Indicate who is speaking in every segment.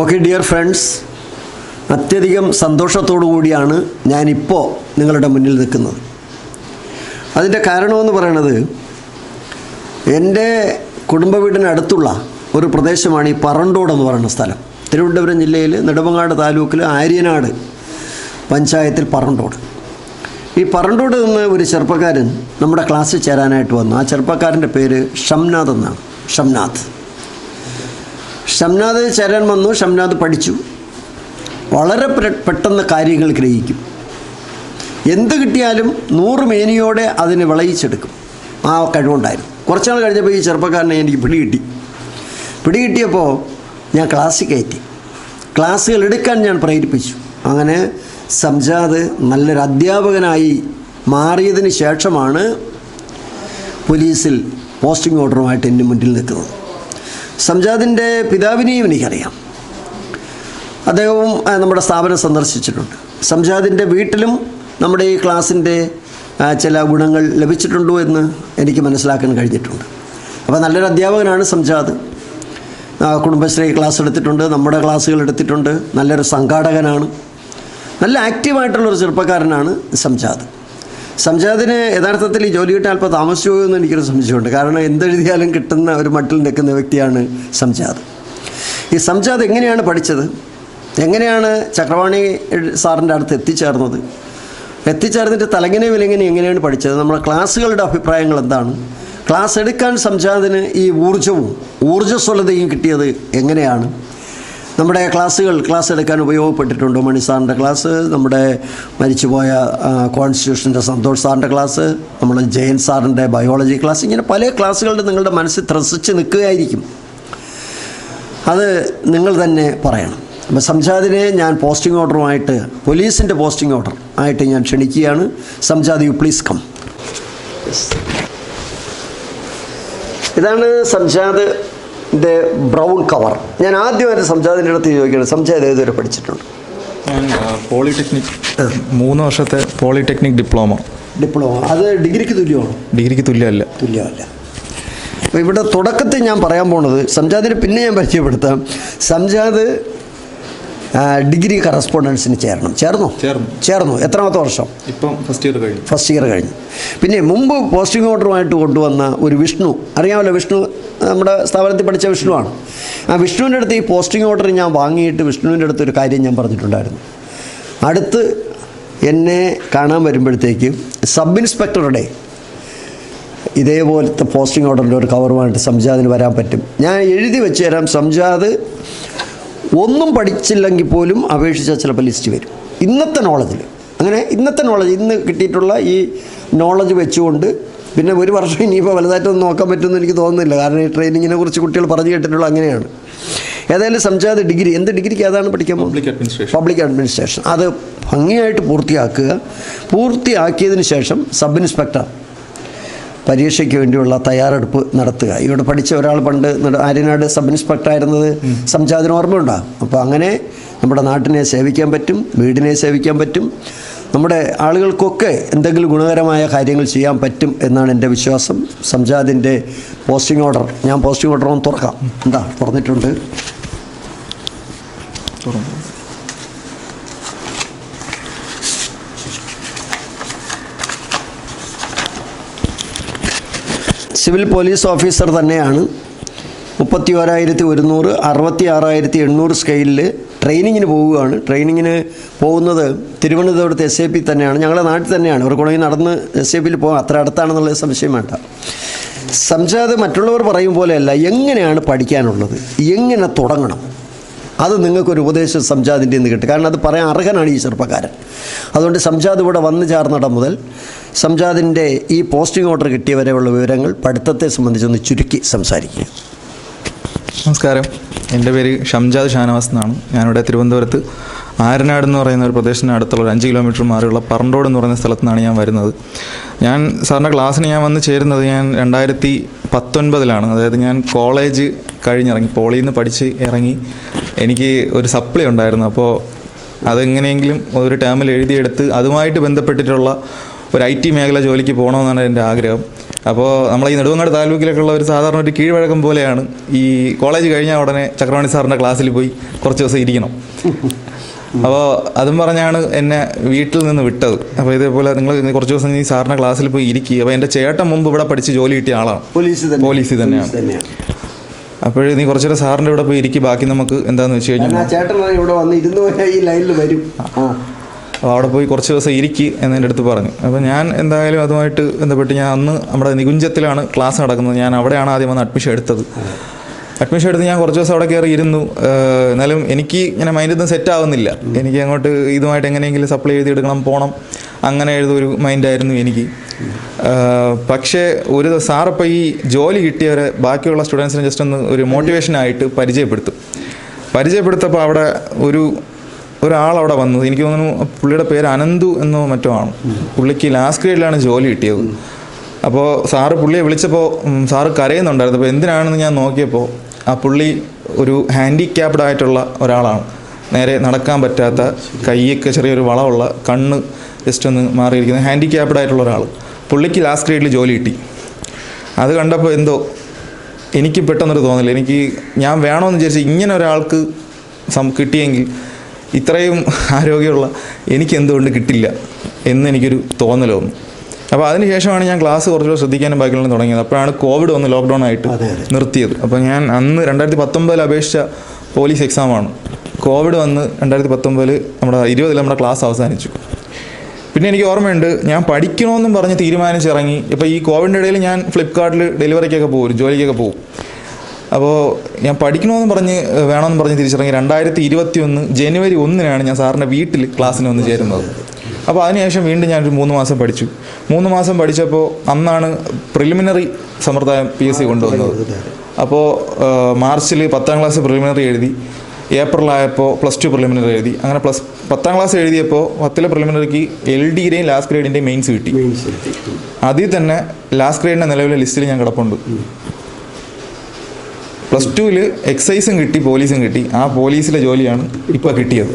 Speaker 1: Okay dear friends അത്യധികം സന്തോഷത്തോടു കൂടിയാണ് ഞാനിപ്പോൾ നിങ്ങളുടെ മുന്നിൽ നിൽക്കുന്നത്. അതിന്റെ കാരണമെന്ന് പറയണത് എന്റെ കുടുംബ വീടിനടുത്തുള്ള ഒരു പ്രദേശമാണ് ഈ പറണ്ടോട് എന്ന് പറയുന്ന സ്ഥലം. തിരുവനന്തപുരം ജില്ലയിൽ നെടുമങ്ങാട് താലൂക്കിൽ ആര്യനാട് പഞ്ചായത്തിൽ പറണ്ടോട്. ഈ പറണ്ടോട് നിന്ന് ഒരു ചെറുപ്പക്കാരൻ നമ്മുടെ ക്ലാസ്സിൽ ചേരാനായിട്ട് വന്നു. ആ ചെറുപ്പക്കാരന്റെ പേര് ഷംനാഥ് എന്നാണ്. ഷംനാഥ് ഷംനാഥ് ചേരാൻ വന്നു ഷംനാഥ് പഠിച്ചു. വളരെ പെട്ടെന്ന് കാര്യങ്ങൾ ഗ്രഹിക്കും. എന്ത് കിട്ടിയാലും നൂറ് മേനിയോടെ അതിനെ വിളയിച്ചെടുക്കും. ആ കഴിവുണ്ടായിരുന്നു. കുറച്ചാൾ കഴിഞ്ഞപ്പോൾ ഈ ചെറുപ്പക്കാരനെ എനിക്ക് പിടികിട്ടി പിടികിട്ടിയപ്പോൾ ഞാൻ ക്ലാസ്സിൽ കയറ്റി. ക്ലാസ്സുകൾ എടുക്കാൻ ഞാൻ പ്രേരിപ്പിച്ചു. അങ്ങനെ സംജാദ് നല്ലൊരു അധ്യാപകനായി മാറിയതിന് ശേഷമാണ് പോലീസിൽ പോസ്റ്റിംഗ് ഓർഡറുമായിട്ട് എന്റെ മുന്നിൽ നിൽക്കുന്നത്. സംജാദിന്റെ പിതാവിനെയും എനിക്കറിയാം. അദ്ദേഹവും നമ്മുടെ സ്ഥാപനം സന്ദർശിച്ചിട്ടുണ്ട്. സംജാദിന്റെ വീട്ടിലും നമ്മുടെ ഈ ക്ലാസ്സിന്റെ ചില ഗുണങ്ങൾ ലഭിച്ചിട്ടുണ്ടോ എന്ന് എനിക്ക് മനസ്സിലാക്കാൻ കഴിഞ്ഞിട്ടുണ്ട്. അപ്പോൾ നല്ലൊരു അധ്യാപകനാണ് സംജാദ്. കുടുംബശ്രീ ക്ലാസ് എടുത്തിട്ടുണ്ട് നമ്മുടെ ക്ലാസ്സുകൾ എടുത്തിട്ടുണ്ട്. നല്ലൊരു സംഘാടകനാണ്. നല്ല ആക്റ്റീവായിട്ടുള്ളൊരു ചെറുപ്പക്കാരനാണ് സംജാദ്. സംജാദിന് യഥാർത്ഥത്തിൽ ഈ ജോലി കിട്ടാൻ അല്പം താമസിച്ചു എന്ന് എനിക്കൊരു സംശയമുണ്ട്. കാരണം എന്തെഴുതിയാലും കിട്ടുന്ന ഒരു മട്ടിൽ നിൽക്കുന്ന വ്യക്തിയാണ് സംജാദ്. ഈ സംജാദ് എങ്ങനെയാണ് പഠിച്ചത്? എങ്ങനെയാണ് ചക്രവാണി സാറിന്റെ അടുത്ത് എത്തിച്ചേർന്നത്? എത്തിച്ചേർന്നിട്ട് തലങ്ങനെ വിലങ്ങനെ എങ്ങനെയാണ് പഠിച്ചത്? നമ്മുടെ ക്ലാസ്സുകളുടെ അഭിപ്രായങ്ങൾ എന്താണ്? ക്ലാസ് എടുക്കാൻ സംജാദിന് ഈ ഊർജവും ഊർജസ്വലതയും കിട്ടിയത് എങ്ങനെയാണ്? നമ്മുടെ ക്ലാസ്സുകൾ ക്ലാസ് എടുക്കാൻ ഉപയോഗപ്പെട്ടിട്ടുണ്ട് മണി സാറിന്റെ ക്ലാസ്? നമ്മുടെ മരിച്ചുപോയ കോൺസ്റ്റിറ്റ്യൂഷന്റെ സന്തോഷ് സാറിന്റെ ക്ലാസ് നമ്മൾ ജയൻ സാറിന്റെ ബയോളജി ക്ലാസ് ഇങ്ങനെ പല ക്ലാസ്സുകളുടെ നിങ്ങളുടെ മനസ്സിൽ ത്രസിച്ച് നിൽക്കുകയായിരിക്കും. അത് നിങ്ങൾ തന്നെ പറയണം. അപ്പോൾ സംജാദിനെ ഞാൻ പോസ്റ്റിംഗ് ഓർഡറുമായിട്ട് പോലീസിന്റെ പോസ്റ്റിംഗ് ഓർഡർ ആയിട്ട് ഞാൻ ക്ഷണിക്കുകയാണ്. സംജാദ് യു പ്ലീസ് കം ഇതാണ് സംജാദിന്റെ ബ്രൗൺ കവർ. ഞാൻ ആദ്യമായിട്ട് സംജാതിന്റെ അടുത്ത് ചോദിക്കുകയാണ്. സംജാത് ഏതുവരെ പഠിച്ചിട്ടുണ്ട്.
Speaker 2: ഞാൻ പോളിടെക്നിക് മൂന്ന് വർഷത്തെ പോളിടെക്നിക് ഡിപ്ലോമ.
Speaker 1: ഡിപ്ലോമ. അത് ഡിഗ്രിക്ക് തുല്യമാണോ?
Speaker 2: ഡിഗ്രിക്ക് തുല്യമല്ല.
Speaker 1: തുല്യമല്ല. അപ്പോൾ ഇവിടെ തുടക്കത്തിൽ ഞാൻ പറയാൻ പോണത് സംജാതിന് പിന്നെ ഞാൻ പരിചയപ്പെടുത്താം. സംജാത് ഡിഗ്രി കറസ്പോണ്ടൻസിന് ചേരണം. ചേർന്നോ?
Speaker 2: ചേർന്നു.
Speaker 1: ചേർന്നു. എത്രാമത്തെ വർഷം?
Speaker 2: ഇപ്പം ഫസ്റ്റ് ഇയർ കഴിഞ്ഞു.
Speaker 1: ഫസ്റ്റ് ഇയർ കഴിഞ്ഞു. പിന്നെ മുമ്പ് പോസ്റ്റിംഗ് ഓർഡറുമായിട്ട് കൊണ്ടുവന്ന ഒരു വിഷ്ണു. അറിയാമല്ലോ വിഷ്ണു നമ്മുടെ സ്ഥാപനത്തിൽ പഠിച്ച വിഷ്ണുവാണ്. ആ വിഷ്ണുവിന്റെ അടുത്ത് ഈ പോസ്റ്റിംഗ് ഓർഡർ ഞാൻ വാങ്ങിയിട്ട് വിഷ്ണുവിന്റെ അടുത്ത് ഒരു കാര്യം ഞാൻ പറഞ്ഞിട്ടുണ്ടായിരുന്നു. അടുത്ത് എന്നെ കാണാൻ വരുമ്പോഴത്തേക്ക് സബ് ഇൻസ്പെക്ടറുടെ ഇതേപോലത്തെ പോസ്റ്റിംഗ് ഓർഡറിന്റെ ഒരു കവറുമായിട്ട് സംജാതിന് വരാൻ പറ്റും. ഞാൻ എഴുതി വെച്ച് തരാം. സംജാത് ഒന്നും പഠിച്ചില്ലെങ്കിൽ പോലും അപേക്ഷിച്ചാൽ ചിലപ്പോൾ ലിസ്റ്റ് വരും. ഇന്നത്തെ നോളജിൽ അങ്ങനെ ഇന്നത്തെ നോളജ് ഇന്ന് കിട്ടിയിട്ടുള്ള ഈ നോളജ് വെച്ചുകൊണ്ട് പിന്നെ ഒരു വർഷം ഇനിയിപ്പോൾ വലുതായിട്ടൊന്നും നോക്കാൻ പറ്റുമെന്ന് എനിക്ക് തോന്നുന്നില്ല. കാരണം ഈ ട്രെയിനിങ്ങിനെ കുറിച്ച് കുട്ടികൾ പറഞ്ഞു കേട്ടിട്ടുള്ള അങ്ങനെയാണ്. ഏതായാലും സംജാത ഡിഗ്രി എന്ത് ഡിഗ്രിക്ക് ഏതാണ് പഠിക്കാൻ
Speaker 2: പബ്ലിക് അഡ്മിനിസ്ട്രേഷൻ
Speaker 1: പബ്ലിക് അഡ്മിനിസ്ട്രേഷൻ അത് ഭംഗിയായിട്ട് പൂർത്തിയാക്കുക. പൂർത്തിയാക്കിയതിന് ശേഷം സബ് ഇൻസ്പെക്ടർ പരീക്ഷയ്ക്ക് വേണ്ടിയുള്ള തയ്യാറെടുപ്പ് നടത്തുക. ഇവിടെ പഠിച്ച ഒരാൾ പണ്ട് ആര്യനാട് സബ് ഇൻസ്പെക്ടർ ആയിരുന്നത്. സംജാതിന് ഓർമ്മയുണ്ടാകും അപ്പോൾ അങ്ങനെ നമ്മുടെ നാട്ടിനെ സേവിക്കാൻ പറ്റും വീടിനെ സേവിക്കാൻ പറ്റും. നമ്മുടെ ആളുകൾക്കൊക്കെ എന്തെങ്കിലും ഗുണകരമായ കാര്യങ്ങൾ ചെയ്യാൻ പറ്റും എന്നാണ് എന്റെ വിശ്വാസം. സംജാദിന്റെ പോസ്റ്റിംഗ് ഓർഡർ. ഞാൻ പോസ്റ്റിംഗ് ഓർഡർ ഒന്ന് തുറക്കാം. എന്താ? തുറന്നിട്ടുണ്ട്. സിവിൽ പോലീസ് ഓഫീസർ തന്നെയാണ്. മുപ്പത്തി ഓരായിരത്തി ഒരുന്നൂറ് അറുപത്തി ആറായിരത്തി എണ്ണൂറ് സ്കെയിലിൽ ട്രെയിനിങ്ങിന് പോവുകയാണ്. ട്രെയിനിങ്ങിന് പോകുന്നത് തിരുവനന്തപുരത്ത് എസ് എ പി തന്നെയാണ്. ഞങ്ങളുടെ നാട്ടിൽ തന്നെയാണ്. ഇവർക്ക് വേണമെങ്കിൽ നടന്ന് എസ് എ പിയിൽ പോകാം അത്ര അടുത്താണെന്നുള്ളത് സംശയം വേണ്ട സംജാത് മറ്റുള്ളവർ പറയും പോലെയല്ല എങ്ങനെയാണ് പഠിക്കാനുള്ളത്? എങ്ങനെ തുടങ്ങണം? അത് നിങ്ങൾക്കൊരു ഉപദേശം സംജാദിന്റെ നിന്ന് കിട്ടും. കാരണം അത് പറയാൻ അർഹനാണ് ഈ ചെറുപ്പക്കാരൻ. അതുകൊണ്ട് സംജാദ് ഇവിടെ വന്നു ചേർന്നിടം മുതൽ സംജാദിന്റെ ഈ പോസ്റ്റിംഗ് ഓർഡർ കിട്ടിയവരെയുള്ള വിവരങ്ങൾ പഠിത്തത്തെ സംബന്ധിച്ചൊന്ന് ചുരുക്കി സംസാരിക്കുക
Speaker 2: നമസ്കാരം. എന്റെ പേര് ഷംജാദ് ഷാനവാസ് എന്നാണ്. ഞാനിവിടെ തിരുവനന്തപുരത്ത് ആരനാട് എന്ന് പറയുന്ന ഒരു പ്രദേശത്തിന് അടുത്തുള്ള ഒരു അഞ്ച് കിലോമീറ്റർ മാറിയുള്ള പറണ്ടോട് എന്ന് പറയുന്ന സ്ഥലത്തു നിന്നാണ് ഞാൻ വരുന്നത്. ഞാൻ സാറിന്റെ ക്ലാസ്സിന് ഞാൻ വന്ന് ചേരുന്നത് ഞാൻ രണ്ടായിരത്തി പത്തൊൻപതിലാണ്. അതായത് ഞാൻ കോളേജ് കഴിഞ്ഞിറങ്ങി പോളിയിൽ നിന്ന് പഠിച്ച് ഇറങ്ങി എനിക്ക് ഒരു സപ്ലി ഉണ്ടായിരുന്നു. അപ്പോൾ അതെങ്ങനെയെങ്കിലും ഒരു ടേമിൽ എഴുതിയെടുത്ത് അതുമായിട്ട് ബന്ധപ്പെട്ടിട്ടുള്ള ഒരു ഐ ടി മേഖല ജോലിക്ക് പോകണമെന്നാണ് എന്റെ ആഗ്രഹം. അപ്പോൾ നമ്മൾ ഈ നെടുവങ്ങാട് താലൂക്കിലൊക്കെ ഉള്ള ഒരു സാധാരണ ഒരു കീഴ്വഴക്കം പോലെയാണ് ഈ കോളേജ് കഴിഞ്ഞ ഉടനെ ചക്രവാണി സാറിന്റെ ക്ലാസ്സിൽ പോയി കുറച്ച് ദിവസം ഇരിക്കണം. അപ്പോൾ അതും പറഞ്ഞാണ് എന്നെ വീട്ടിൽ നിന്ന് വിട്ടത്. അപ്പോൾ ഇതേപോലെ നിങ്ങൾ കുറച്ച് ദിവസം ഈ സാറിന്റെ ക്ലാസ്സിൽ പോയി ഇരിക്കുക. അപ്പോൾ എന്റെ ചേട്ടൻ മുമ്പ് ഇവിടെ പഠിച്ച് ജോലി കിട്ടിയ ആളാണ്.
Speaker 1: പോലീസ്
Speaker 2: തന്നെയാണ്. അപ്പോഴേ നീ കുറച്ചുകൂടെ സാറിന്റെ ഇവിടെ പോയി ഇരിക്കും. ബാക്കി നമുക്ക് എന്താണെന്ന് വെച്ച് കഴിഞ്ഞാൽ
Speaker 1: ചേട്ടൻ ഇവിടെ വന്ന് ഇരുന്ന് ഈ ലൈനിൽ വരും.
Speaker 2: അപ്പോൾ അവിടെ പോയി കുറച്ച് ദിവസം ഇരിക്കി എന്നെന്റെ അടുത്ത് പറഞ്ഞു. അപ്പോൾ ഞാൻ എന്തായാലും അതുമായിട്ട് ബന്ധപ്പെട്ട് ഞാൻ അന്ന് നമ്മുടെ നികുഞ്ചത്തിലാണ് ക്ലാസ് നടക്കുന്നത്. ഞാൻ അവിടെയാണ് ആദ്യം വന്ന് അഡ്മിഷൻ എടുത്തത്. അഡ്മിഷൻ എടുത്ത് ഞാൻ കുറച്ച് ദിവസം അവിടെ കയറി ഇരുന്നു. എന്നാലും എനിക്ക് ഇങ്ങനെ മൈൻഡൊന്നും സെറ്റ് ആവുന്നില്ല. എനിക്ക് അങ്ങോട്ട് ഇതുമായിട്ട് എങ്ങനെയെങ്കിലും സപ്ലൈ ചെയ്ത് എടുക്കണം പോകണം അങ്ങനെ എഴുതൊരു മൈൻഡായിരുന്നു എനിക്ക്. പക്ഷേ ഒരു സാറിപ്പോൾ ഈ ജോലി കിട്ടിയവരെ ബാക്കിയുള്ള സ്റ്റുഡൻസിനെ ജസ്റ്റ് ഒന്ന് ഒരു മോട്ടിവേഷനായിട്ട് പരിചയപ്പെടുത്തും. പരിചയപ്പെടുത്തപ്പോൾ അവിടെ ഒരു ഒരാൾ വന്നത്. വന്നു എനിക്ക് തോന്നുന്നു പുള്ളിയുടെ പേര് അനന്തു എന്നോ മറ്റോ ആണ്. പുള്ളിക്ക് ലാസ്റ്റ് ഗ്രേഡിലാണ് ജോലി കിട്ടിയത്. അപ്പോൾ സാറ് പുള്ളിയെ വിളിച്ചപ്പോൾ സാറ് കരയുന്നുണ്ടായിരുന്നു. അപ്പോൾ എന്തിനാണെന്ന് ഞാൻ നോക്കിയപ്പോൾ ആ പുള്ളി ഒരു ഹാൻഡിക്യാപ്ഡ് ആയിട്ടുള്ള ഒരാളാണ്. നേരെ നടക്കാൻ പറ്റാത്ത കൈയൊക്കെ ചെറിയൊരു വളമുള്ള കണ്ണ് ജസ്റ്റ് ഒന്ന് മാറിയിരിക്കുന്ന. ഹാൻഡിക്യാപ്ഡ് ആയിട്ടുള്ള ഒരാൾ. പുള്ളിക്ക് ലാസ്റ്റ് ഗ്രേഡിൽ ജോലി കിട്ടി. അത് കണ്ടപ്പോൾ എന്തോ എനിക്ക് പെട്ടെന്നൊരു തോന്നില്ല എനിക്ക് ഞാൻ വേണമെന്ന് വിചാരിച്ചു ഇങ്ങനെ ഒരാൾക്ക് സം കിട്ടിയെങ്കിൽ ഇത്രയും ആരോഗ്യമുള്ള എനിക്ക് എന്തുകൊണ്ട് കിട്ടില്ല എന്ന് എനിക്കൊരു തോന്നൽ വന്നു അപ്പോൾ അതിനുശേഷമാണ് ഞാൻ ക്ലാസ് കുറച്ചുകൂടെ ശ്രദ്ധിക്കാനും ബാക്കിയുള്ള തുടങ്ങിയത്. അപ്പോഴാണ് കോവിഡ് വന്ന് ലോക്ക്ഡൗൺ ആയിട്ട്. നിർത്തിയത്. അപ്പോൾ ഞാൻ അന്ന് രണ്ടായിരത്തി പത്തൊമ്പതിൽ അപേക്ഷിച്ച പോലീസ് എക്സാമാണ്. കോവിഡ് വന്ന് രണ്ടായിരത്തി പത്തൊമ്പതിൽ നമ്മുടെ ഇരുപതിൽ നമ്മുടെ ക്ലാസ് അവസാനിച്ചു. പിന്നെ എനിക്ക് ഓർമ്മയുണ്ട് ഞാൻ പഠിക്കണമെന്നും പറഞ്ഞ് തീരുമാനിച്ചിറങ്ങി. ഇപ്പോൾ ഈ കോവിഡിന്റെ ഇടയിൽ ഞാൻ ഫ്ലിപ്കാർട്ടിൽ ഡെലിവറിക്കൊക്കെ പോകും ജോലിക്കൊക്കെ പോകും. അപ്പോൾ ഞാൻ പഠിക്കണമെന്ന് പറഞ്ഞ് വേണമെന്ന് പറഞ്ഞ് തിരിച്ചിറങ്ങി രണ്ടായിരത്തി ഇരുപത്തി ഒന്ന് ജനുവരി ഒന്നിനാണ് ഞാൻ സാറിന്റെ വീട്ടിൽ ക്ലാസ്സിന് വന്ന് ചേരുന്നത്. അപ്പോൾ അതിനുശേഷം വീണ്ടും ഞാനൊരു മൂന്ന് മാസം പഠിച്ചു. മൂന്ന് മാസം പഠിച്ചപ്പോൾ അന്നാണ് പ്രിലിമിനറി സമ്പ്രദായം പി എസ് സി കൊണ്ടുവന്നത്. അപ്പോൾ മാർച്ചിൽ പത്താം ക്ലാസ് പ്രിലിമിനറി എഴുതി ഏപ്രിലായപ്പോൾ പ്ലസ് ടു പ്രിലിമിനറി എഴുതി. അങ്ങനെ പ്ലസ് പത്താം ക്ലാസ് എഴുതിയപ്പോൾ പത്തിലെ പ്രിലിമിനറിക്ക് എൽ ഡിയുടെയും ലാസ്റ്റ് ഗ്രേഡിന്റെയും മെയിൻസ് കിട്ടി. അതിൽ തന്നെ ലാസ്റ്റ് ഗ്രേഡിന്റെ നിലവിലെ ലിസ്റ്റിൽ ഞാൻ കിടപ്പുണ്ട്. പ്ലസ് ടുവിൽ എക്സൈസും കിട്ടി പോലീസും കിട്ടി. ആ പോലീസിലെ ജോലിയാണ് ഇപ്പോൾ കിട്ടിയത്.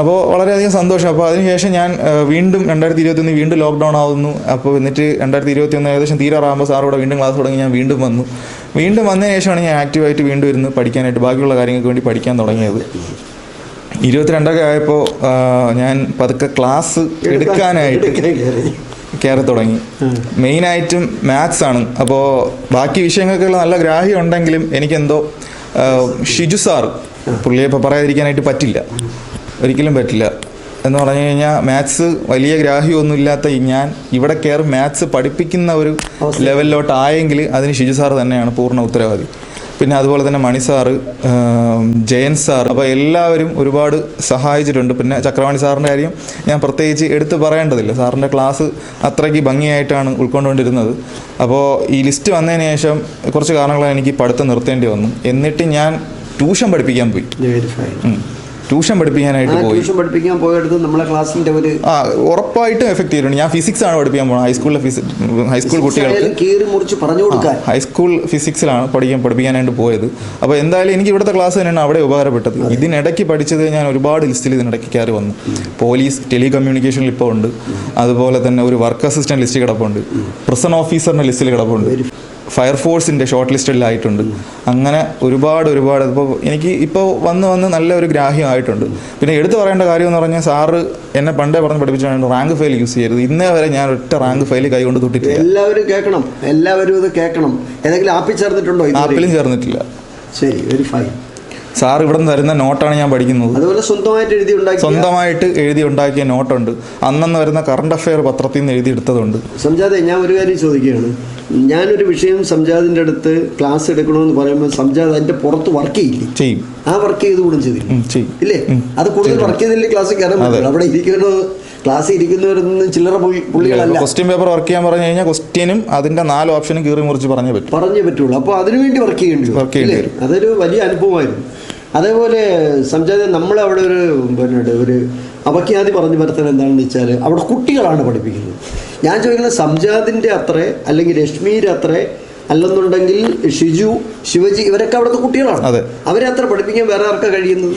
Speaker 2: അപ്പോൾ വളരെയധികം സന്തോഷം. അപ്പോൾ അതിനുശേഷം ഞാൻ വീണ്ടും രണ്ടായിരത്തി ഇരുപത്തൊന്ന് വീണ്ടും ലോക്ക്ഡൗൺ ആവുന്നു. അപ്പോൾ എന്നിട്ട് രണ്ടായിരത്തി ഇരുപത്തി ഒന്ന് ഏകദേശം തീരാറാകുമ്പോൾ സാറോടെ വീണ്ടും ക്ലാസ് തുടങ്ങി ഞാൻ വീണ്ടും വന്നു. വീണ്ടും വന്നതിന് ശേഷമാണ് ഞാൻ ആക്റ്റീവായിട്ട് വീണ്ടും ഇരുന്ന് പഠിക്കാനായിട്ട് ബാക്കിയുള്ള കാര്യങ്ങൾക്ക് വേണ്ടി പഠിക്കാൻ തുടങ്ങിയത്. ഇരുപത്തിരണ്ടൊക്കെ ആയപ്പോൾ ഞാൻ പതുക്കെ ക്ലാസ് എടുക്കാനായിട്ട് കയറി തുടങ്ങി. മെയിനായിട്ടും മാത്സ് ആണ്. അപ്പോൾ ബാക്കി വിഷയങ്ങൾക്കുള്ള നല്ല ഗ്രാഹ്യം ഉണ്ടെങ്കിലും എനിക്കെന്തോ ഷിജു സാർ പുള്ളിയെ ഇപ്പോൾ പറയാതിരിക്കാനായിട്ട് പറ്റില്ല. ഒരിക്കലും പറ്റില്ല. എന്ന് പറഞ്ഞു കഴിഞ്ഞാൽ മാത്സ് വലിയ ഗ്രാഹ്യമൊന്നും ഇല്ലാത്ത ഞാൻ ഇവിടെ കയറി മാത്സ് പഠിപ്പിക്കുന്ന ഒരു ലെവലിലോട്ട് ആയെങ്കിൽ അതിന് ഷിജു സാർ തന്നെയാണ് പൂർണ ഉത്തരവാദി. പിന്നെ അതുപോലെ തന്നെ മണി സാറ് ജയൻ സാർ അപ്പോൾ എല്ലാവരും ഒരുപാട് സഹായിച്ചിട്ടുണ്ട്. പിന്നെ ചക്രവാണി സാറിന്റെ കാര്യം ഞാൻ പ്രത്യേകിച്ച് എടുത്തു പറയേണ്ടതില്ല. സാറിന്റെ ക്ലാസ് അത്രയ്ക്ക് ഭംഗിയായിട്ടാണ് ഉൾക്കൊണ്ടുകൊണ്ടിരുന്നത്. അപ്പോൾ ഈ ലിസ്റ്റ് വന്നതിന് ശേഷം കുറച്ച് കാരണങ്ങളാണ് എനിക്ക് പഠിത്തം നിർത്തേണ്ടി വന്നു. എന്നിട്ട് ഞാൻ ട്യൂഷൻ പഠിപ്പിക്കാൻ പോയി. ട്യൂഷൻ പഠിപ്പിക്കാനായിട്ട് പോയി.
Speaker 1: ട്യൂഷൻ പഠിപ്പിക്കാൻ പോയെടുത്ത് നമ്മളെ ക്ലാസ്സിന്റെ ഒരു
Speaker 2: ആ ഉറപ്പായിട്ടും എഫക്ട് ചെയ്തിട്ടുണ്ട്. ഞാൻ ഫിസിക്സ് ആണ് പഠിപ്പിക്കാൻ പോകുന്നത് ഹൈസ്കൂളിലെ ഹൈസ്കൂൾ കുട്ടികൾക്ക്.
Speaker 1: ആയാലും കീറി മുറിച്ച് പറഞ്ഞു കൊടുക്കാൻ.
Speaker 2: ഹൈസ്കൂൾ ഫിസിക്സിലാണ് പഠിക്കാൻ പഠിപ്പിക്കാനായിട്ട് പോയത്. അപ്പോൾ എന്തായാലും എനിക്ക് ഇവിടുത്തെ ക്ലാസ് തന്നെയാണ് അവിടെ ഉപകാരപ്പെട്ടത്. ഇതിനിടയ്ക്ക് പഠിച്ചത് ഞാൻ ഒരുപാട് ലിസ്റ്റിൽ ഇതിനിടയ്ക്ക് കയറി വന്നു. പോലീസ് ടെലികമ്മ്യൂണിക്കേഷനിൽ ഇപ്പോൾ ഉണ്ട്. അതുപോലെ തന്നെ ഒരു വർക്ക് അസിസ്റ്റന്റ് ലിസ്റ്റ് കിടപ്പുണ്ട്. പ്രിസൺ ഓഫീസറിന്റെ ലിസ്റ്റിൽ കിടപ്പുണ്ട്. ഫയർഫോഴ്സിന്റെ ഷോർട്ട് ലിസ്റ്റിലായിട്ടുണ്ട് അങ്ങനെ ഒരുപാട് ഒരുപാട്. ഇപ്പോൾ എനിക്ക് ഇപ്പോൾ വന്ന് വന്ന് നല്ല ഒരു ഗ്രാഹ്യമായിട്ടുണ്ട് പിന്നെ എടുത്തു പറയേണ്ട കാര്യം എന്ന് പറഞ്ഞാൽ സാറ് എന്നെ പണ്ടേ പറഞ്ഞ് പഠിപ്പിച്ചാണ് റാങ്ക് ഫയൽ യൂസ് ചെയ്യരുത്. ഇന്നേ വരെ ഞാൻ ഒറ്റ റാങ്ക് ഫയൽ കൈകൊണ്ട് തൊട്ടിട്ടില്ല.
Speaker 1: എല്ലാവരും കേൾക്കണം. എല്ലാവരും ഇത് കേൾക്കണം. ഏതെങ്കിലും ആപ്പിൽ ചേർന്നിട്ടുണ്ടോ
Speaker 2: ആപ്പിലും ചേർന്നിട്ടില്ല.
Speaker 1: ശരി വെരിഫൈ.
Speaker 2: സാർ ഇവിടെ നിന്ന് തരുന്ന നോട്ടാണ് ഞാൻ പഠിക്കുന്നത്.
Speaker 1: അതുപോലെ സ്വന്തമായിട്ട് എഴുതി ഉണ്ടാക്കി
Speaker 2: സ്വന്തമായിട്ട് എഴുതി ഉണ്ടാക്കിയ നോട്ടുണ്ട്. അന്നന്ന് വരുന്ന കറണ്ട് അഫയർ പത്രത്തിൽ നിന്ന് എഴുതി എടുത്തതുണ്ട്.
Speaker 1: സംജാതെ ഞാൻ ഒരു കാര്യം ചോദിക്കുകയാണ്. ഞാനൊരു വിഷയം സംജാദിന്റെ അടുത്ത് ക്ലാസ് എടുക്കണമെന്ന് പറയുമ്പോൾ സംജാദ് അതിന്റെ പുറത്ത് വർക്ക് ചെയ്യില്ലേ?
Speaker 2: ചെയ്യും.
Speaker 1: ആ വർക്ക് ചെയ്ത് കൂടും ചെയ്തില്ല? ഇല്ലേ? അത് കൂടുതൽ വർക്ക് ചെയ്തില്ലേ ക്ലാസ്സിൽ കയറാൻ പറ്റില്ല. അവിടെ ഇരിക്കുന്നത് ക്ലാസ് ഇരിക്കുന്നവരൊന്നും ചില്ലറ പോയി പുള്ളികളല്ല.
Speaker 2: ക്വസ്റ്റ്യൻ പേപ്പർ വർക്ക് ചെയ്യാൻ പറഞ്ഞു കഴിഞ്ഞാൽ ക്വസ്റ്റ്യനും അതിന്റെ നാല് ഓപ്ഷനും കീറി മുറിച്ച് പറഞ്ഞേ പറ്റും.
Speaker 1: പറഞ്ഞേ പറ്റുള്ളൂ. അപ്പോൾ അതിനുവേണ്ടി വർക്ക് ചെയ്യേണ്ടി
Speaker 2: വർക്ക് ചെയ്യേണ്ടി
Speaker 1: അതൊരു വലിയ അനുഭവമായിരുന്നു. അതേപോലെ സംജാത നമ്മളവിടെ ഒരു പിന്നെ ഒരു അപഖ്യാതി പറഞ്ഞു വരുത്താൻ എന്താണെന്ന് വെച്ചാൽ അവിടെ കുട്ടികളാണ് പഠിപ്പിക്കുന്നത്. ഞാൻ ചോദിക്കുന്നത് സംജാതിന്റെ അത്ര അല്ലെങ്കിൽ രശ്മിയുടെ അത്ര അല്ലെന്നുണ്ടെങ്കിൽ ഷിജു ശിവജി ഇവരൊക്കെ അവിടുത്തെ കുട്ടികളാണ്. അവരെ അത്ര പഠിപ്പിക്കാൻ വേറെ ആർക്കാ കഴിയുന്നത്?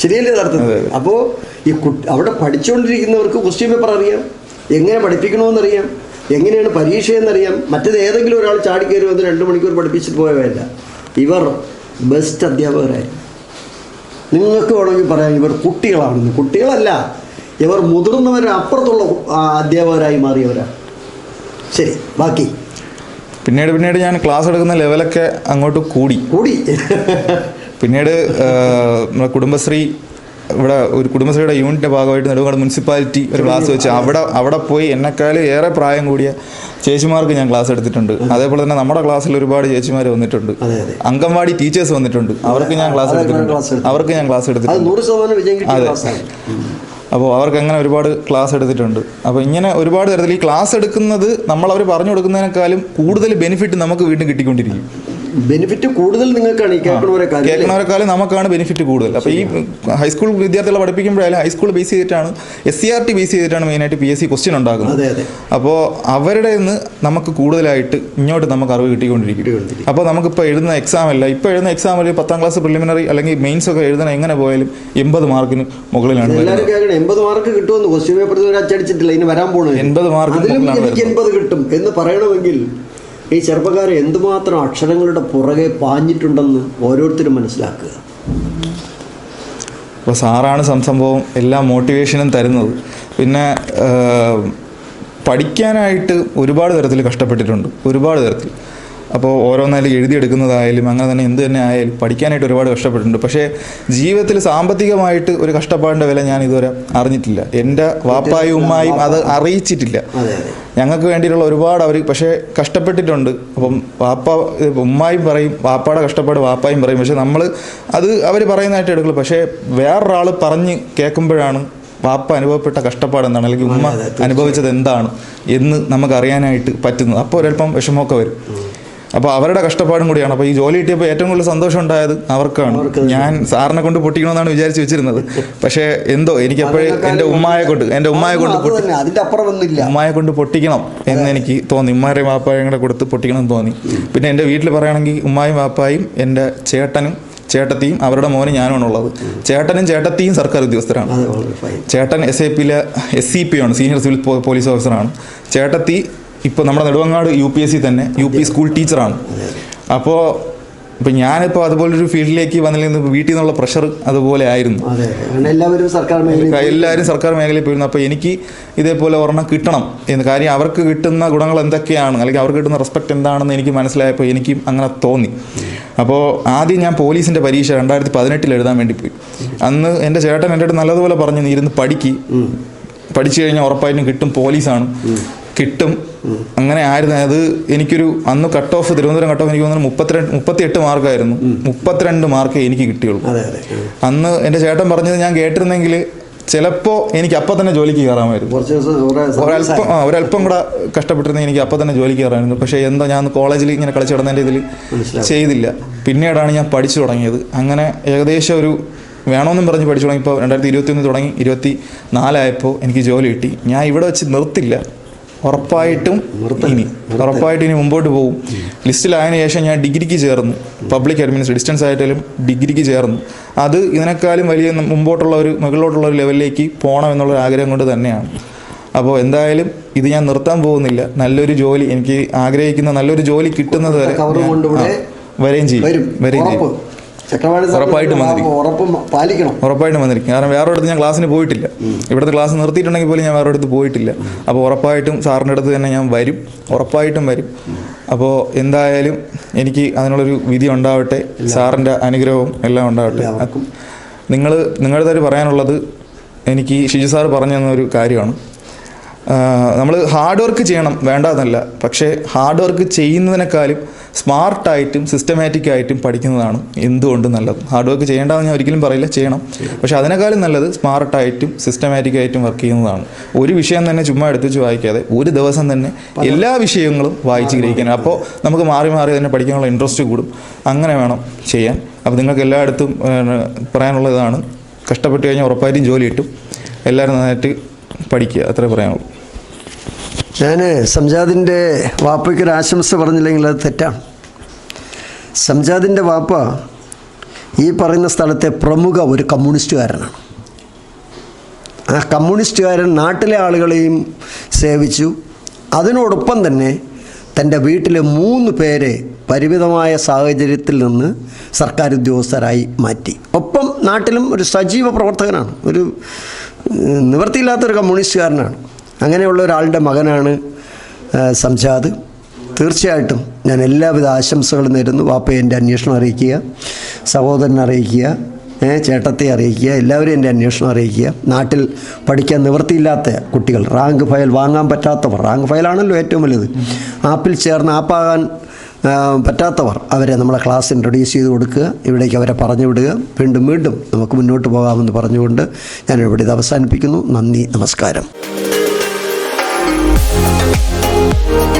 Speaker 1: ശരിയല്ലേ നടത്തുന്നത് അപ്പോൾ ഈ അവിടെ പഠിച്ചുകൊണ്ടിരിക്കുന്നവർക്ക് ക്വസ്റ്റ്യൻ പേപ്പർ അറിയാം. എങ്ങനെ പഠിപ്പിക്കണമെന്നറിയാം. എങ്ങനെയാണ് പരീക്ഷ എന്നറിയാം. മറ്റേത് ഏതെങ്കിലും ഒരാൾ ചാടിക്കയറി വന്ന് രണ്ട് മണിക്കൂർ പഠിപ്പിച്ചിട്ട് പോയവല്ല ഇവർ ബെസ്റ്റ് അധ്യാപകരായിരുന്നു നിങ്ങൾക്ക് വേണമെങ്കിൽ പറയാം ഇവർ കുട്ടികളാണെന്ന്. കുട്ടികളല്ല ഇവർ മുതിർന്നവരുടെ അപ്പുറത്തുള്ള അധ്യാപകരായി മാറിയവരാണ് ശരി ബാക്കി.
Speaker 2: പിന്നീട് പിന്നീട് ഞാൻ ക്ലാസ് എടുക്കുന്ന ലെവലൊക്കെ അങ്ങോട്ട് കൂടി.
Speaker 1: കൂടി.
Speaker 2: പിന്നീട് നമ്മുടെ കുടുംബശ്രീ ഇവിടെ ഒരു കുടുംബശ്രീയുടെ യൂണിറ്റിന്റെ ഭാഗമായിട്ട് നെടുമങ്ങാട് മുനിസിപ്പാലിറ്റി ഒരു ക്ലാസ് വെച്ച് അവിടെ അവിടെ പോയി എന്നെക്കാളും ഏറെ പ്രായം കൂടിയ ചേച്ചിമാർക്ക് ഞാൻ ക്ലാസ് എടുത്തിട്ടുണ്ട്. അതേപോലെ തന്നെ നമ്മുടെ ക്ലാസ്സിൽ ഒരുപാട് ചേച്ചിമാർ വന്നിട്ടുണ്ട്. അംഗൻവാടി ടീച്ചേഴ്സ് വന്നിട്ടുണ്ട്. അവർക്ക് ഞാൻ ക്ലാസ് എടുത്തിട്ടുണ്ട്. അവർക്ക് ഞാൻ ക്ലാസ് എടുത്തിട്ടുണ്ട്. അതെ. അപ്പോൾ അവർക്ക് അങ്ങനെ ഒരുപാട് ക്ലാസ് എടുത്തിട്ടുണ്ട്. അപ്പോൾ ഇങ്ങനെ ഒരുപാട് തരത്തിൽ ഈ ക്ലാസ് എടുക്കുന്നത് നമ്മൾ അവർ പറഞ്ഞു കൊടുക്കുന്നതിനേക്കാളും കൂടുതൽ ബെനിഫിറ്റ് നമുക്ക് വീണ്ടും കിട്ടിക്കൊണ്ടിരിക്കും.
Speaker 1: ബെനിഫിറ്റ് കൂടുതൽ നിങ്ങൾക്കാണ് ഈ?
Speaker 2: കേൾക്കുന്നവരെക്കാളും നമുക്കാണ് ബെനിഫിറ്റ് കൂടുതൽ. അപ്പോൾ ഈ ഹൈസ്കൂൾ വിദ്യാർത്ഥികളെ പഠിപ്പിക്കുമ്പോഴായാലും ഹൈസ്കൂൾ ബേസ് ചെയ്തിട്ടാണ് S C R T base ചെയ്തിട്ടാണ് മെയിനായിട്ട് പി എസ് സി ക്വസ്റ്റ്യൻ ഉണ്ടാക്കുന്നത്. അപ്പോൾ അവരുടെ നിന്ന് നമുക്ക് കൂടുതലായിട്ട് ഇങ്ങോട്ട് നമുക്ക് അറിവ് കിട്ടിക്കൊണ്ടിരിക്കും.
Speaker 1: അപ്പോൾ
Speaker 2: അപ്പോൾ നമുക്കിപ്പോൾ എഴുതുന്ന എക്സാം അല്ല ഇപ്പോൾ എഴുതുന്ന എക്സാം ഒരു പത്താം ക്ലാസ് പ്രിലിമിനറി അല്ലെങ്കിൽ മെയിൻസ് ഒക്കെ എഴുതണ എങ്ങനെ പോയാലും എൺപത് മാർക്കിന് മുകളിലാണ്
Speaker 1: എൺപത് മാർക്ക് കിട്ടുമെന്ന് ക്വസ്റ്റ്യൻ പേപ്പർ അച്ചടിച്ചിട്ടില്ല ഇനി വരാൻ പോണത്
Speaker 2: 80 മാർക്ക്
Speaker 1: എൺപത് കിട്ടും എന്ന് പറയണമെങ്കിൽ ഈ ചെറുപ്പക്കാരെ എന്തുമാത്രം അക്ഷരങ്ങളുടെ പുറകെ പാഞ്ഞിട്ടുണ്ടെന്ന് ഓരോരുത്തരും മനസ്സിലാക്കുക.
Speaker 2: അപ്പോൾ സാറാണ് സംസംഭവം എല്ലാ മോട്ടിവേഷനും തരുന്നത്. പിന്നെ പഠിക്കാനായിട്ട് ഒരുപാട് തരത്തിൽ കഷ്ടപ്പെട്ടിട്ടുണ്ട്. ഒരുപാട് തരത്തിൽ. അപ്പോൾ ഓരോന്നായാലും എഴുതിയെടുക്കുന്നതായാലും അങ്ങനെ തന്നെ എന്ത് തന്നെ ആയാലും പഠിക്കാനായിട്ട് ഒരുപാട് കഷ്ടപ്പെട്ടിട്ടുണ്ട്. പക്ഷേ ജീവിതത്തിൽ സാമ്പത്തികമായിട്ട് ഒരു കഷ്ടപ്പാടിന്റെ വില ഞാൻ ഇതുവരെ അറിഞ്ഞിട്ടില്ല. എന്റെ വാപ്പായും ഉമ്മായും അത് അറിയിച്ചിട്ടില്ല. ഞങ്ങൾക്ക് വേണ്ടിയിട്ടുള്ള ഒരുപാട് അവർ പക്ഷേ കഷ്ടപ്പെട്ടിട്ടുണ്ട്. അപ്പം വാപ്പ ഉമ്മായും പറയും വാപ്പയുടെ കഷ്ടപ്പാട് വാപ്പായും പറയും. പക്ഷേ നമ്മൾ അത് അവർ പറയുന്നതായിട്ട് എടുക്കുള്ളൂ. പക്ഷേ വേറൊരാൾ പറഞ്ഞ് കേൾക്കുമ്പോഴാണ് വാപ്പ അനുഭവപ്പെട്ട കഷ്ടപ്പാട് എന്താണ് അല്ലെങ്കിൽ ഉമ്മ അനുഭവിച്ചത് എന്താണ് എന്ന് നമുക്ക് അറിയാനായിട്ട് പറ്റുന്നത്. അപ്പോൾ ഒരല്പം വിഷമമൊക്കെ വരും. അപ്പോൾ അവരുടെ കഷ്ടപ്പാടും കൂടിയാണ്. അപ്പോൾ ഈ ജോലി കിട്ടിയപ്പോൾ ഏറ്റവും കൂടുതൽ സന്തോഷം ഉണ്ടായത് അവർക്കാണ്. ഞാൻ സാറിനെ കൊണ്ട് പൊട്ടിക്കണമെന്നാണ് വിചാരിച്ച് വെച്ചിരുന്നത്. പക്ഷേ എന്തോ എനിക്ക് എപ്പോഴും എന്റെ ഉമ്മായെ കൊണ്ട് എന്റെ ഉമ്മായെ കൊണ്ട് ഉമ്മയെ കൊണ്ട് പൊട്ടിക്കണം എന്ന് എനിക്ക് തോന്നി. ഉമ്മാരെയും വാപ്പായും കൂടെ കൊടുത്ത് പൊട്ടിക്കണം എന്ന് തോന്നി. പിന്നെ എന്റെ വീട്ടിൽ പറയുകയാണെങ്കിൽ ഉമ്മായും വാപ്പായും എന്റെ ചേട്ടനും ചേട്ടത്തിയും അവരുടെ മോനും ഞാനുമാണ് ഉള്ളത്. ചേട്ടനും ചേട്ടത്തിയും സർക്കാർ ഉദ്യോഗസ്ഥരാണ്. ചേട്ടൻ എസ് ഐ പിയിലെ എസ് സി പി ആണ് സീനിയർ സിവിൽ പോലീസ് ഓഫീസറാണ് ചേട്ടത്തി ഇപ്പോൾ നമ്മുടെ Nedumangad U P S C തന്നെ യു പി സ്കൂൾ ടീച്ചറാണ് അപ്പോൾ ഇപ്പം ഞാനിപ്പോൾ അതുപോലൊരു ഫീൽഡിലേക്ക് വന്നില്ലെങ്കിൽ വീട്ടിൽ നിന്നുള്ള പ്രഷർ അതുപോലെ ആയിരുന്നു.
Speaker 1: എല്ലാവരും സർക്കാർ മേഖലയിൽ
Speaker 2: എല്ലാവരും സർക്കാർ മേഖലയിൽ പോയിരുന്നു. അപ്പോൾ എനിക്ക് ഇതേപോലെ ഒരെണ്ണം കിട്ടണം എന്ന് കാര്യം അവർക്ക് കിട്ടുന്ന ഗുണങ്ങൾ എന്തൊക്കെയാണ്? അല്ലെങ്കിൽ അവർക്ക് കിട്ടുന്ന റെസ്പെക്ട് എന്താണെന്ന് എനിക്ക് മനസ്സിലായപ്പോൾ എനിക്കും അങ്ങനെ തോന്നി. അപ്പോൾ ആദ്യം ഞാൻ പോലീസിന്റെ പരീക്ഷ രണ്ടായിരത്തി പതിനെട്ടിൽ എഴുതാൻ വേണ്ടി പോയി. അന്ന് എന്റെ ചേട്ടൻ എന്റെ അടുത്ത് നല്ലതുപോലെ പറഞ്ഞു നീ ഇരുന്ന് പഠിക്ക്. പഠിച്ചു കഴിഞ്ഞാൽ ഉറപ്പായിട്ടും കിട്ടും. പോലീസാണ്. കിട്ടും. അങ്ങനെ ആയിരുന്നു. അത് എനിക്കൊരു അന്ന് cut off Thiruvananthapuram cut off എനിക്ക് തോന്നുന്നു മുപ്പത്തിരണ്ട് മുപ്പത്തിയെട്ട് മാർക്കായിരുന്നു മുപ്പത്തിരണ്ട് മാർക്ക് എനിക്ക് കിട്ടിയുള്ളൂ. അന്ന് എന്റെ ചേട്ടൻ പറഞ്ഞത് ഞാൻ കേട്ടിരുന്നെങ്കിൽ ചിലപ്പോൾ എനിക്ക് അപ്പം തന്നെ ജോലിക്ക് കയറാമായിരുന്നു. ഒരല്പം കൂടെ കഷ്ടപ്പെട്ടിരുന്നെങ്കിൽ എനിക്ക് അപ്പം തന്നെ ജോലിക്ക് കയറാമായിരുന്നു. പക്ഷേ എന്താ ഞാൻ കോളേജിൽ ഇങ്ങനെ കളിച്ചു കിടന്നതിന്റെ ഇതിൽ. ചെയ്തില്ല. പിന്നീടാണ് ഞാൻ പഠിച്ചു തുടങ്ങിയത്. അങ്ങനെ ഏകദേശം ഒരു വേണമെന്നും പറഞ്ഞ് പഠിച്ചു തുടങ്ങിയപ്പോൾ രണ്ടായിരത്തി ഇരുപത്തി ഒന്ന് തുടങ്ങി. ഇരുപത്തി നാലായപ്പോൾ എനിക്ക് ജോലി കിട്ടി. ഞാൻ ഇവിടെ വെച്ച് നിർത്തില്ല. ഉറപ്പായിട്ടും ഇനി ഉറപ്പായിട്ടും ഇനി മുമ്പോട്ട് പോകും ലിസ്റ്റിലായതിനു ശേഷം ഞാൻ ഡിഗ്രിക്ക് ചേർന്നു. പബ്ലിക് അഡ്മിനിസ്ട്രേഷൻ ഡിസ്റ്റൻസ് ആയിട്ടാലും ഡിഗ്രിക്ക് ചേർന്നു. അത് ഇതിനേക്കാളും വലിയ മുമ്പോട്ടുള്ള ഒരു മുകളിലോട്ടുള്ള ഒരു ലെവലിലേക്ക് പോകണം എന്നുള്ള ആഗ്രഹം കൊണ്ട് തന്നെയാണ്. അപ്പോൾ എന്തായാലും ഇത് ഞാൻ നിർത്താൻ പോകുന്നില്ല. നല്ലൊരു ജോലി എനിക്ക് ആഗ്രഹിക്കുന്ന നല്ലൊരു ജോലി കിട്ടുന്നത് വരെ വരെയും ചെയ്യും. വരെയും ചെയ്യും. ഉറപ്പായിട്ടും വന്നിരിക്കും. ഉറപ്പായിട്ടും വന്നിരിക്കും. കാരണം വേറെ അടുത്ത് ഞാൻ ക്ലാസ്സിന് പോയിട്ടില്ല. ഇവിടുത്തെ ക്ലാസ് നിർത്തിയിട്ടുണ്ടെങ്കിൽ പോലും ഞാൻ വേറെ അടുത്ത് പോയിട്ടില്ല. അപ്പോൾ ഉറപ്പായിട്ടും സാറിന്റെ അടുത്ത് തന്നെ ഞാൻ വരും. ഉറപ്പായിട്ടും വരും. അപ്പോൾ എന്തായാലും എനിക്ക് അതിനുള്ളൊരു വിധി ഉണ്ടാവട്ടെ. സാറിന്റെ അനുഗ്രഹവും എല്ലാം ഉണ്ടാവട്ടെ. നിങ്ങൾ നിങ്ങളുടെ തരം പറയാനുള്ളത് എനിക്ക് ഷിജു സാർ പറഞ്ഞു തന്നൊരു കാര്യമാണ്. നമ്മൾ ഹാർഡ് വർക്ക് ചെയ്യണം. വേണ്ടതെന്നല്ല പക്ഷേ ഹാർഡ് വർക്ക് ചെയ്യുന്നതിനേക്കാളും സ്മാർട്ടായിട്ടും സിസ്റ്റമാറ്റിക് ആയിട്ടും പഠിക്കുന്നതാണ് എന്തുകൊണ്ടും നല്ലത്. ഹാർഡ് വർക്ക് ചെയ്യേണ്ടതെന്ന് ഞാൻ ഒരിക്കലും പറയില്ല ചെയ്യണം. പക്ഷേ അതിനേക്കാളും നല്ലത് സ്മാർട്ടായിട്ടും സിസ്റ്റമാറ്റിക് ആയിട്ടും വർക്ക് ചെയ്യുന്നതാണ്. ഒരു വിഷയം തന്നെ ചുമ്മാ എടുത്തു വെച്ച് വായിക്കാതെ ഒരു ദിവസം തന്നെ എല്ലാ വിഷയങ്ങളും വായിച്ച് ഗ്രഹിക്കണം അപ്പോൾ നമുക്ക് മാറി മാറി തന്നെ പഠിക്കാനുള്ള ഇൻട്രസ്റ്റ് കൂടും. അങ്ങനെ വേണം ചെയ്യാൻ. അപ്പോൾ നിങ്ങൾക്ക് എല്ലായിടത്തും പറയാനുള്ള ഇതാണ്. കഷ്ടപ്പെട്ട് കഴിഞ്ഞാൽ ഉറപ്പായിട്ടും ജോലി കിട്ടും എല്ലാവരും നന്നായിട്ട് പഠിക്കുക. അത്രേ പറയാനുള്ളൂ.
Speaker 1: ഞാൻ സംജാദിന്റെ വാപ്പയ്ക്കൊരു ആശംസ പറഞ്ഞില്ലെങ്കിൽ അത് തെറ്റാണ് സംജാദിന്റെ വാപ്പ ഈ പറയുന്ന സ്ഥലത്തെ പ്രമുഖ ഒരു കമ്മ്യൂണിസ്റ്റുകാരനാണ്. ആ കമ്മ്യൂണിസ്റ്റുകാരൻ നാട്ടിലെ ആളുകളെയും സേവിച്ചു. അതിനോടൊപ്പം തന്നെ തന്റെ വീട്ടിലെ മൂന്ന് പേരെ പരിമിതമായ സാഹചര്യത്തിൽ നിന്ന് സർക്കാർ ഉദ്യോഗസ്ഥരായി മാറ്റി. ഒപ്പം നാട്ടിലും ഒരു സജീവ പ്രവർത്തകനാണ്. ഒരു നിവൃത്തിയില്ലാത്തൊരു കമ്മ്യൂണിസ്റ്റുകാരനാണ്. അങ്ങനെയുള്ള ഒരാളുടെ മകനാണ് സംജാദ്. തീർച്ചയായിട്ടും ഞാൻ എല്ലാവിധ ആശംസകളും നേരുന്നു. വാപ്പയെ എന്റെ അന്വേഷണം അറിയിക്കുക സഹോദരനെ അറിയിക്കുക ചേട്ടത്തെ അറിയിക്കുക എല്ലാവരും എന്റെ അന്വേഷണം അറിയിക്കുക. നാട്ടിൽ പഠിക്കാൻ നിവൃത്തിയില്ലാത്ത കുട്ടികൾ റാങ്ക് ഫയൽ വാങ്ങാൻ പറ്റാത്തവർ റാങ്ക് ഫയലാണല്ലോ ഏറ്റവും വലുത്. ആപ്പിൽ ചേർന്ന് ആപ്പാകാൻ പറ്റാത്തവർ അവരെ നമ്മളെ ക്ലാസ് ഇൻട്രൊഡ്യൂസ് ചെയ്ത് കൊടുക്കുക. ഇവിടേക്ക് അവരെ പറഞ്ഞു വിടുക. വീണ്ടും വീണ്ടും നമുക്ക് മുന്നോട്ട് പോകാമെന്ന് പറഞ്ഞുകൊണ്ട് ഞാൻ ഇവിടെ ഇത് അവസാനിപ്പിക്കുന്നു. നന്ദി നമസ്കാരം. Thank you.